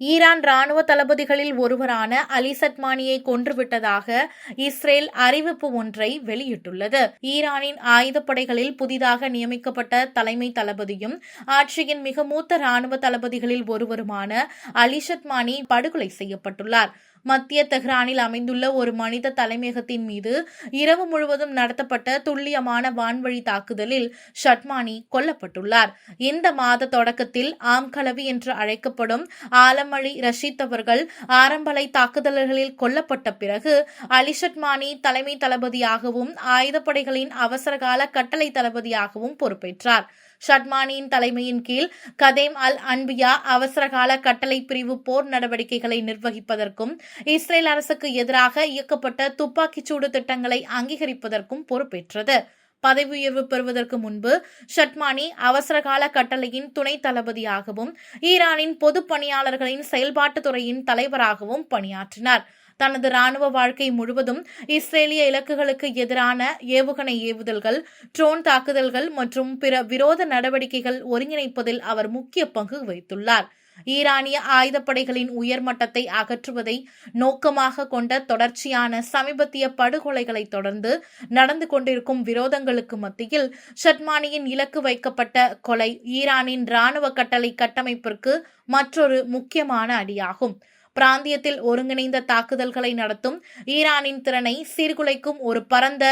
Iran ராணுவ தளபதிகளில் ஒருவரான அலிசட்மானியை கொன்றுவிட்டதாக Israel அறிவிப்பு ஒன்றை வெளியிட்டுள்ளது. ஈரானின் ஆயுதப்படைகளில் புதிதாக நியமிக்கப்பட்ட தலைமை தளபதியும் ஆட்சியின் மிக மூத்த ராணுவ தளபதிகளில் ஒருவருமான அலி சட்மானி படுகொலை செய்யப்பட்டுள்ளார். மத்திய தெஹ்ரானில் அமைந்துள்ள ஒரு மனித தலைமையகத்தின் மீது இரவு முழுவதும் நடத்தப்பட்ட துல்லியமான வான்வழி தாக்குதலில் ஷட்மானி கொல்லப்பட்டுள்ளார். இந்த மாத தொடக்கத்தில் ஆம்கலவி என்று அழைக்கப்படும் ஆலமழி ரஷீத் அவர்கள் ஆரம்பலை தாக்குதல்களில் கொல்லப்பட்ட பிறகு அலி ஷட்மானி தலைமை தளபதியாகவும் ஆயுதப்படைகளின் அவசரகால கட்டளை தளபதியாகவும் பொறுப்பேற்றார். ஷட்மானியின் தலைமையின் கீழ் கதேம் அல் அன்பியா அவசரகால கட்டளை பிரிவு போர் நடவடிக்கைகளை நிர்வகிப்பதற்கும் இஸ்ரேல் அரசுக்கு எதிராக இயக்கப்பட்ட துப்பாக்கிச்சூடு திட்டங்களை அங்கீகரிப்பதற்கும் பொறுப்பேற்றது. பதவி உயர்வு பெறுவதற்கு முன்பு ஷட்மானி அவசரகால கட்டளையின் துணை தளபதியாகவும் ஈரானின் பொது பணியாளர்களின் செயல்பாட்டுத் துறையின் தலைவராகவும் பணியாற்றினார். தனது ராணுவ வாழ்க்கை முழுவதும் இஸ்ரேலிய இலக்குகளுக்கு எதிரான ஏவுகணை ஏவுதல்கள் ட்ரோன் தாக்குதல்கள் மற்றும் பிற விரோத நடவடிக்கைகள் ஒருங்கிணைப்பதில் அவர் முக்கிய பங்கு வகித்துள்ளார். ஈரானிய ஆயுதப்படைகளின் உயர்மட்டத்தை அகற்றுவதை நோக்கமாக கொண்ட தொடர்ச்சியான சமீபத்திய படுகொலைகளை தொடர்ந்து நடந்து கொண்டிருக்கும் விரோதங்களுக்கு மத்தியில் ஷட்மானியின் இலக்கு வைக்கப்பட்ட கொலை ஈரானின் ராணுவ கட்டளை கட்டமைப்பிற்கு மற்றொரு முக்கியமான அடியாகும். பிராந்தியத்தில் ஒருங்கிணைந்த தாக்குதல்களை நடத்தும் ஈரானின் திறனை சீர்குலைக்கும் ஒரு பரந்த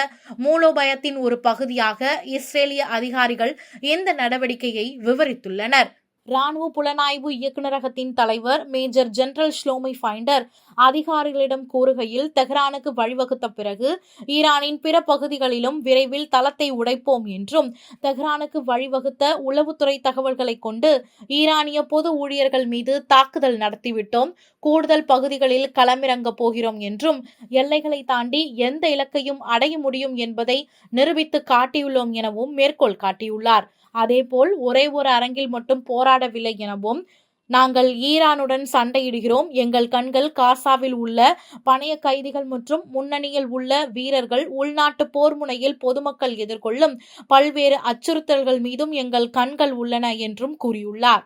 மூலோபயத்தின் ஒரு பகுதியாக இஸ்ரேலிய அதிகாரிகள் இந்த நடவடிக்கையை விவரித்துள்ளனர். ராணுவ புலனாய்வு இயக்குநரகத்தின் தலைவர் மேஜர் ஜெனரல் ஷ்லோமி ஃபைண்டர் அதிகாரிகளிடம் கூறுகையில் தெஹ்ரானுக்கு வழிவகுத்த பிறகு ஈரானின் பிற பகுதிகளிலும் விரைவில் தளத்தை உடைப்போம் என்றும் தெஹ்ரானுக்கு வழிவகுத்த உளவுத்துறை தகவல்களை கொண்டு ஈரானிய பொது ஊழியர்கள் மீது தாக்குதல் நடத்திவிட்டோம். கூடுதல் பகுதிகளில் களமிறங்கப் போகிறோம் என்றும் எல்லைகளை தாண்டி எந்த இலக்கையும் அடைய முடியும் என்பதை நிரூபித்து காட்டியுள்ளோம் எனவும் மேற்கோள் காட்டியுள்ளார். அதேபோல் ஒரே ஒரு அரங்கில் மட்டும் போராடவில்லை எனவும் நாங்கள் ஈரானுடன் சண்டையிடுகிறோம். எங்கள் கண்கள் காசாவில் உள்ள பணைய கைதிகள் மற்றும் முன்னணியில் உள்ள வீரர்கள் உள்நாட்டு போர் முனையில் பொதுமக்கள் எதிர்கொள்ளும் பல்வேறு அச்சுறுத்தல்கள் மீதும் எங்கள் கண்கள் உள்ளன என்றும் கூறியுள்ளார்.